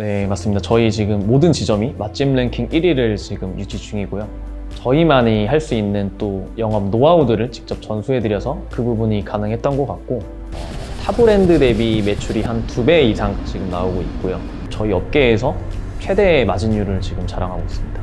네, 맞습니다. 저희 지금 모든 지점이 맛집 랭킹 1위를 지금 유지 중이고요. 저희만이 할 수 있는 또 영업 노하우들을 직접 전수해드려서 그 부분이 가능했던 것 같고 어, 타 브랜드 대비 매출이 한 두 배 이상 지금 나오고 있고요. 저희 업계에서 최대 마진율을 지금 자랑하고 있습니다.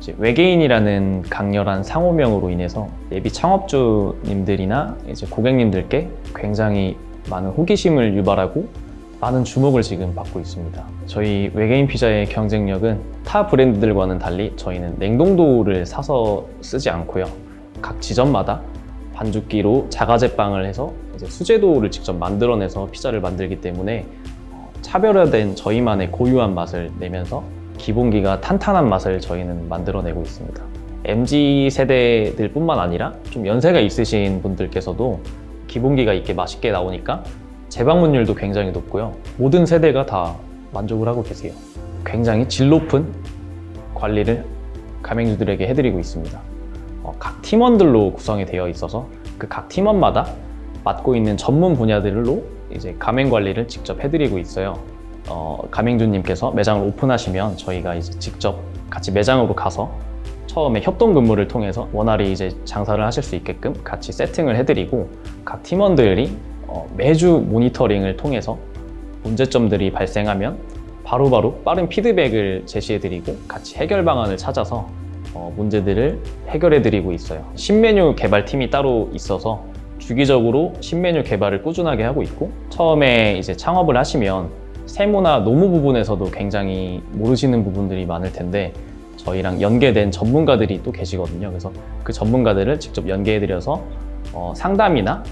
이제 외계인이라는 강렬한 상호명으로 인해서 예비 창업주님들이나 이제 고객님들께 굉장히 많은 호기심을 유발하고 많은 주목을 지금 받고 있습니다. 저희 외계인 피자의 경쟁력은 타 브랜드들과는 달리 저희는 냉동도를 사서 쓰지 않고요. 각 지점마다 반죽기로 자가제빵을 해서 이제 수제도를 직접 만들어내서 피자를 만들기 때문에 어, 차별화된 저희만의 고유한 맛을 내면서 기본기가 탄탄한 맛을 저희는 만들어내고 있습니다. MZ 세대들 뿐만 아니라 좀 연세가 있으신 분들께서도 기본기가 있게 맛있게 나오니까 재방문율도 굉장히 높고요. 모든 세대가 다 만족을 하고 계세요. 굉장히 질 높은 관리를 가맹주들에게 해드리고 있습니다. 어, 각 팀원들로 구성이 되어 있어서 그 각 팀원마다 맡고 있는 전문 분야들로 이제 가맹 관리를 직접 해드리고 있어요. 어, 가맹주님께서 매장을 오픈하시면 저희가 이제 직접 같이 매장으로 가서 처음에 협동 근무를 통해서 원활히 이제 장사를 하실 수 있게끔 같이 세팅을 해드리고 각 팀원들이 어, 매주 모니터링을 통해서 문제점들이 발생하면 바로 바로 빠른 피드백을 제시해드리고 같이 해결 방안을 찾아서 어, 문제들을 해결해드리고 있어요. 신메뉴 개발팀이 따로 있어서 주기적으로 신메뉴 개발을 꾸준하게 하고 있고 처음에 이제 창업을 하시면 세무나 노무 부분에서도 굉장히 모르시는 부분들이 많을 텐데 저희랑 연계된 전문가들이 또 계시거든요. 그래서 그 전문가들을 직접 연계해드려서 어, 상담이나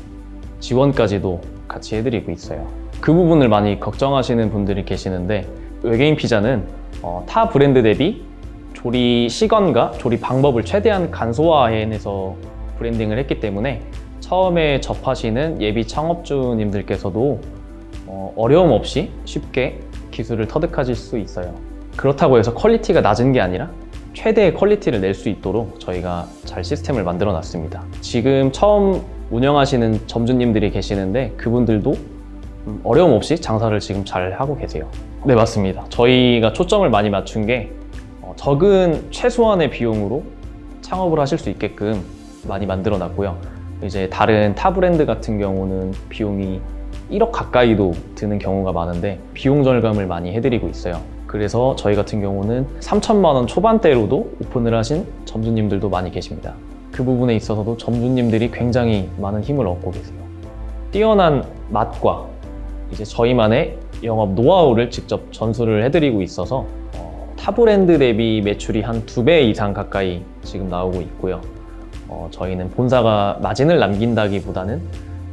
지원까지도 같이 해드리고 있어요. 그 부분을 많이 걱정하시는 분들이 계시는데 외계인 피자는 어, 타 브랜드 대비 조리 시간과 조리 방법을 최대한 간소화해내서 브랜딩을 했기 때문에 처음에 접하시는 예비 창업주님들께서도 어, 어려움 없이 쉽게 기술을 터득하실 수 있어요. 그렇다고 해서 퀄리티가 낮은 게 아니라 최대의 퀄리티를 낼 수 있도록 저희가 잘 시스템을 만들어 놨습니다. 지금 처음 운영하시는 점주님들이 계시는데 그분들도 음, 어려움 없이 장사를 지금 잘 하고 계세요. 네, 맞습니다. 저희가 초점을 많이 맞춘 게 어, 적은 최소한의 비용으로 창업을 하실 수 있게끔 많이 만들어 놨고요. 이제 다른 타 브랜드 같은 경우는 비용이 1억 가까이도 드는 경우가 많은데 비용 절감을 많이 해드리고 있어요. 그래서 저희 같은 경우는 3천만 원 초반대로도 오픈을 하신 점주님들도 많이 계십니다. 그 부분에 있어서도 점주님들이 굉장히 많은 힘을 얻고 계세요. 뛰어난 맛과 이제 저희만의 영업 노하우를 직접 전수를 해드리고 있어서 어, 타 브랜드 대비 매출이 한 두 배 이상 가까이 지금 나오고 있고요. 어, 저희는 본사가 마진을 남긴다기보다는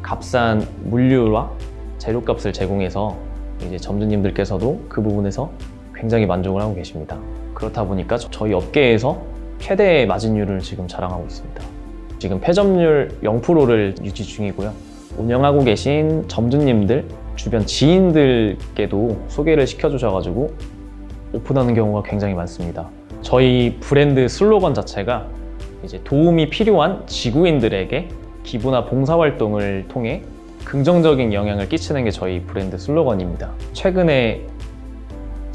값싼 물류와 재료값을 제공해서 이제 점주님들께서도 그 부분에서 굉장히 만족을 하고 계십니다. 그렇다 보니까 저희 업계에서 최대의 마진율을 지금 자랑하고 있습니다. 지금 폐점률 0%를 유지 중이고요. 운영하고 계신 점주님들, 주변 지인들께도 소개를 시켜주셔가지고 오픈하는 경우가 굉장히 많습니다. 저희 브랜드 슬로건 자체가 이제 도움이 필요한 지구인들에게 기부나 봉사활동을 통해 긍정적인 영향을 끼치는 게 저희 브랜드 슬로건입니다. 최근에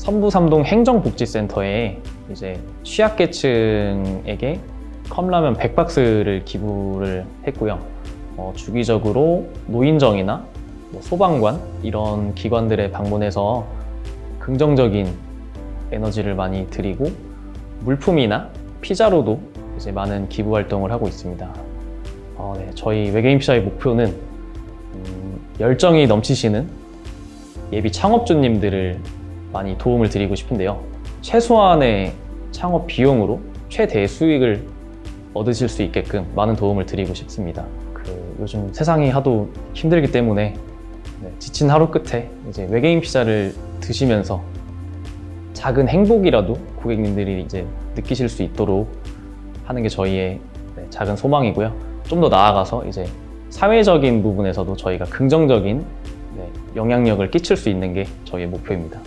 선부삼동 행정복지센터에 이제 취약계층에게 컵라면 100박스를 기부를 했고요. 어, 주기적으로 노인정이나 뭐 소방관 이런 기관들에 방문해서 긍정적인 에너지를 많이 드리고 물품이나 피자로도 이제 많은 기부 활동을 하고 있습니다. 어, 네, 저희 외계인 피자의 목표는 음, 열정이 넘치시는 예비 창업주님들을 많이 도움을 드리고 싶은데요. 최소한의 창업 비용으로 최대 수익을 얻으실 수 있게끔 많은 도움을 드리고 싶습니다. 그 요즘 세상이 하도 힘들기 때문에 네, 지친 하루 끝에 이제 외계인 피자를 드시면서 작은 행복이라도 고객님들이 이제 느끼실 수 있도록 하는 게 저희의 네, 작은 소망이고요. 좀 더 나아가서 이제 사회적인 부분에서도 저희가 긍정적인 네, 영향력을 끼칠 수 있는 게 저희의 목표입니다.